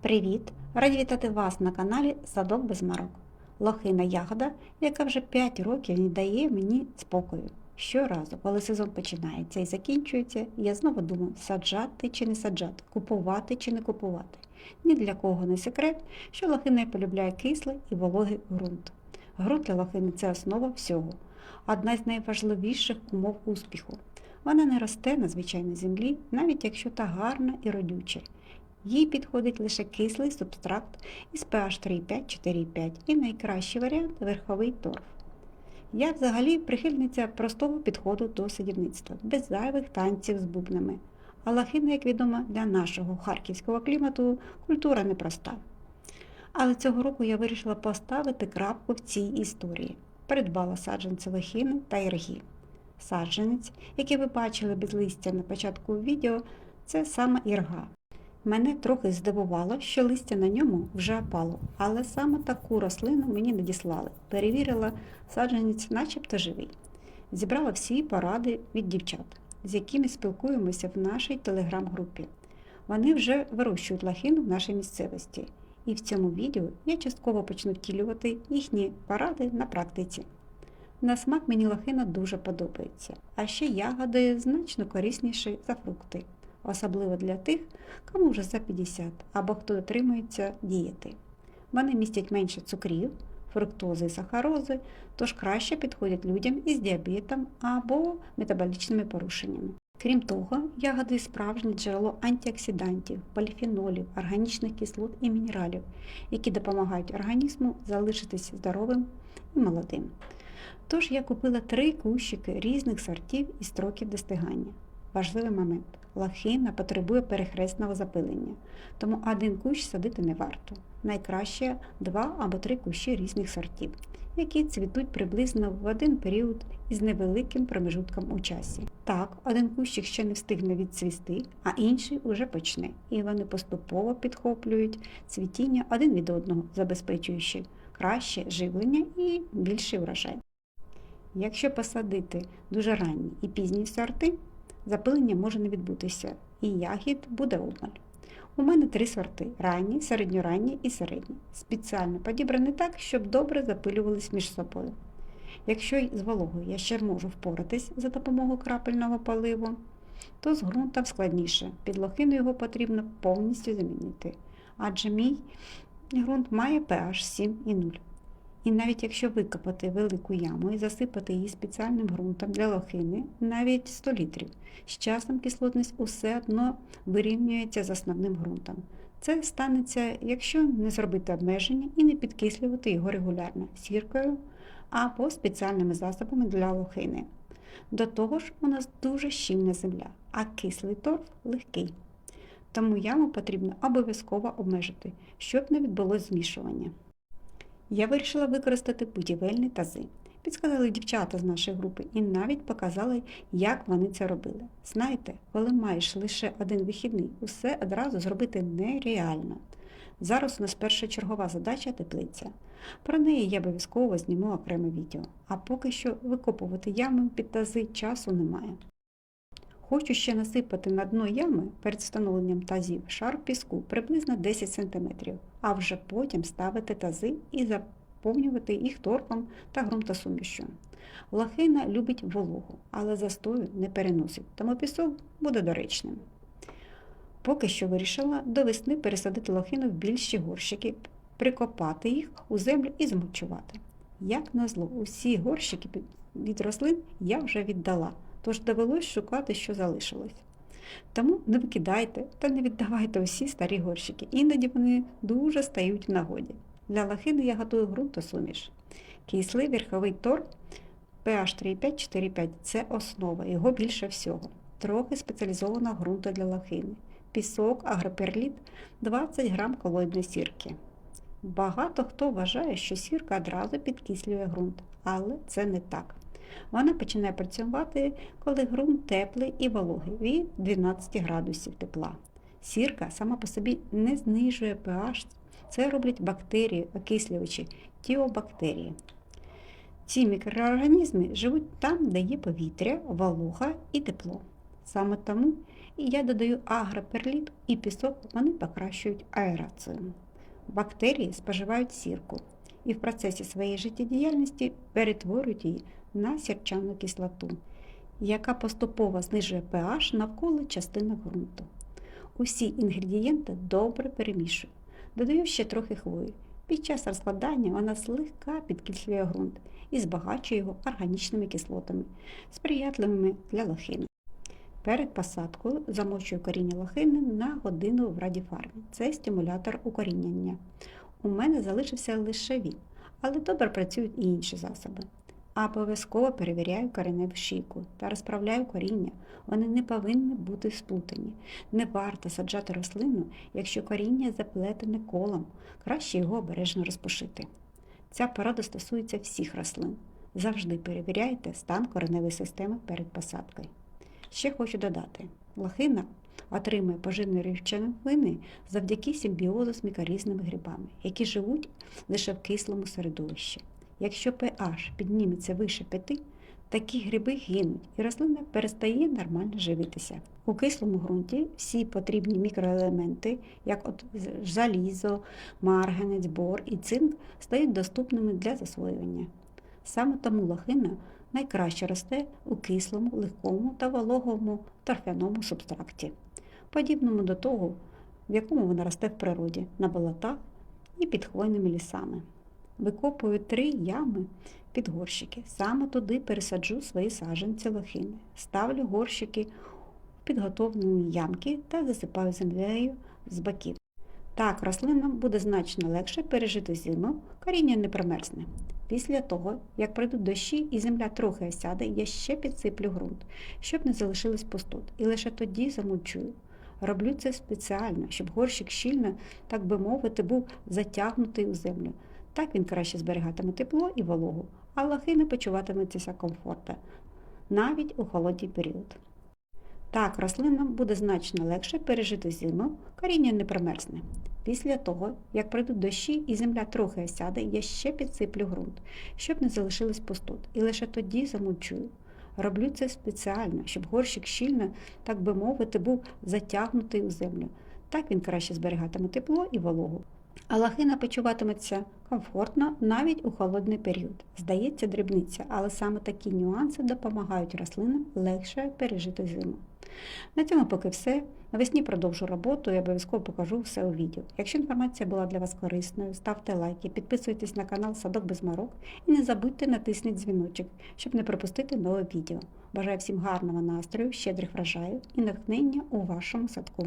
Привіт! Раді вітати вас на каналі Садок без марок. Лохина ягода, яка вже 5 років не дає мені спокою. Щоразу, коли сезон починається і закінчується, я знову думаю, саджати чи не саджати, купувати чи не купувати. Ні для кого не секрет, що лохина полюбляє кислий і вологий ґрунт. Ґрунт для лохини це основа всього, одна з найважливіших умов успіху. Вона не росте на звичайній землі, навіть якщо та гарна і родюча. Їй підходить лише кислий субстракт із pH 3,5-4,5 і найкращий варіант верховий торф. Я взагалі прихильниця простого підходу до садівництва, без зайвих танців з бубнами. А лахина, як відомо, для нашого харківського клімату культура непроста. Але цього року я вирішила поставити крапку в цій історії. Придбала саджанці лохини та ірги. Саджанець, який ви бачили без листя на початку відео, це саме ірга. Мене трохи здивувало, що листя на ньому вже опало, але саме таку рослину мені надіслали. Перевірила саджанець, начебто живий. Зібрала всі поради від дівчат, з якими спілкуємося в нашій телеграм-групі. Вони вже вирощують лахину в нашій місцевості, і в цьому відео я частково почну втілювати їхні поради на практиці. На смак мені лохина дуже подобається, а ще ягоди значно корисніші за фрукти особливо для тих, кому вже за 50 або хто дотримується дієти. Вони містять менше цукрів, фруктози і сахарози, тож краще підходять людям із діабетом або метаболічними порушеннями. Крім того, ягоди справжнє джерело антиоксидантів, поліфенолів, органічних кислот і мінералів, які допомагають організму залишитись здоровим і молодим. Тож я купила три кущики різних сортів і строків достигання. Важливий момент. Лахина потребує перехресного запилення, тому один кущ садити не варто. Найкраще два або три кущі різних сортів, які цвітуть приблизно в один період із невеликим промежутком у часі. Так, один кущик ще не встигне відцвісти, а інший уже почне, і вони поступово підхоплюють цвітіння один від одного, забезпечуючи краще живлення і більший врожай. Якщо посадити дуже ранні і пізні сорти, запилення може не відбутися, і ягід буде обмаль. У мене три сорти ранні, середньоранні і середні. Спеціально підібрані так, щоб добре запилювались між собою. Якщо з вологою я ще можу впоратись за допомогою крапельного поливу, то з ґрунтом складніше. Під лохину його потрібно повністю замінити, адже мій ґрунт має pH 7 і навіть якщо викопати велику яму і засипати її спеціальним ґрунтом для лохини, навіть 100 літрів, з часом кислотність усе одно вирівнюється з основним ґрунтом. Це станеться, якщо не зробити обмеження і не підкислювати його регулярно сіркою або спеціальними засобами для лохини. До того ж, у нас дуже щільна земля, а кислий торф легкий. Тому яму потрібно обов'язково обмежити, щоб не відбулось змішування. Я вирішила використати будівельні тази. Підсказали дівчата з нашої групи і навіть показали, як вони це робили. Знаєте, коли маєш лише один вихідний, усе одразу зробити нереально. Зараз у нас перша чергова задача теплиця. Про неї я обов'язково зніму окреме відео, а поки що викопувати ями під тази часу немає. Хочу ще насипати на дно ями перед встановленням тазів шар піску приблизно 10 см, а вже потім ставити тази і заповнювати їх торфом та ґрунтосумішю. Лохина любить вологу, але застою не переносить, тому пісок буде доречним. Поки що вирішила до весни пересадити лохину в більші горщики, прикопати їх у землю і змульчувати. Як назло, усі горщики від рослин я вже віддала тож довелось шукати, що залишилось. Тому не викидайте та не віддавайте усі старі горщики, іноді вони дуже стають в нагоді. Для лахини я готую ґрунтосуміш. Кислий верховий торф pH 3,5-4,5 це основа, його більше всього. Трохи спеціалізованого ґрунту для лахини. Пісок, агроперліт 20 грам колоїдної сірки. Багато хто вважає, що сірка одразу підкислює ґрунт, але це не так. Вона починає працювати, коли ґрунт теплий і вологий від 12 градусів тепла. Сірка сама по собі не знижує pH, це роблять бактерії, окислювачі, тіобактерії. Ці мікроорганізми живуть там, де є повітря, волога і тепло. Саме тому І я додаю агроперліт і пісок, вони покращують аерацію. Бактерії споживають сірку і в процесі своєї життєдіяльності перетворюють її на сірчану кислоту, яка поступово знижує pH навколо частинок ґрунту. Усі інгредієнти добре перемішую. Додаю ще трохи хвої. Під час розкладання вона злегка підкислює ґрунт і збагачує його органічними кислотами, сприятливими для лохини. Перед посадкою замочую коріння лохини на годину в радіфармі. Це стимулятор укорінення. У мене залишився лише він, але добре працюють і інші засоби. А обов'язково перевіряю кореневу шийку та розправляю коріння. Вони не повинні бути сплутані. Не варто саджати рослину, якщо коріння заплетене колом, краще його обережно розпушити. Ця порада стосується всіх рослин. Завжди перевіряйте стан кореневої системи перед посадкою. Ще хочу додати, лохина отримує поживні речовини завдяки симбіозу з мікорізними грибами, які живуть лише в кислому середовищі. Якщо pH підніметься вище 5, такі гриби гинуть і рослина перестає нормально живитися. У кислому ґрунті всі потрібні мікроелементи, як от залізо, марганець, бор і цинк, стають доступними для засвоювання. Саме тому лохина найкраще росте у кислому, легкому та вологому торфяному субстракті, подібному до того, в якому вона росте в природі, на болотах і під хвойними лісами. Викопую три ями під горщики. Саме туди пересаджу свої саджанці лохини. Ставлю горщики в підготовлені ямки та засипаю землею з боків. Так, рослинам буде значно легше пережити зиму, коріння не промерзне. Після того, як пройдуть дощі і земля трохи осяде, я ще підсиплю ґрунт, щоб не залишилось пустот, і лише тоді замульчую. Роблю це спеціально, щоб горщик щільно, так би мовити, був затягнутий у землю. Так він краще зберігатиме тепло і вологу, а лохина почуватиметься комфортно, навіть у холодній період. Так, рослинам буде значно легше пережити зиму, коріння не промерзне. Після того, як пройдуть дощі і земля трохи осяде, я ще підсиплю ґрунт, щоб не залишилось пустот, і лише тоді замульчую. Роблю це спеціально, щоб горщик щільно, так би мовити, був затягнутий у землю. Так він краще зберігатиме тепло і вологу. А лохина почуватиметься комфортно навіть у холодний період. Здається, дрібниця, але саме такі нюанси допомагають рослинам легше пережити зиму. На цьому поки все. Навесні продовжу роботу і обов'язково покажу все у відео. Якщо інформація була для вас корисною, ставте лайки, підписуйтесь на канал Садок без Марок і не забудьте натиснути дзвіночок, щоб не пропустити нове відео. Бажаю всім гарного настрою, щедрих врожаїв і натхнення у вашому садку.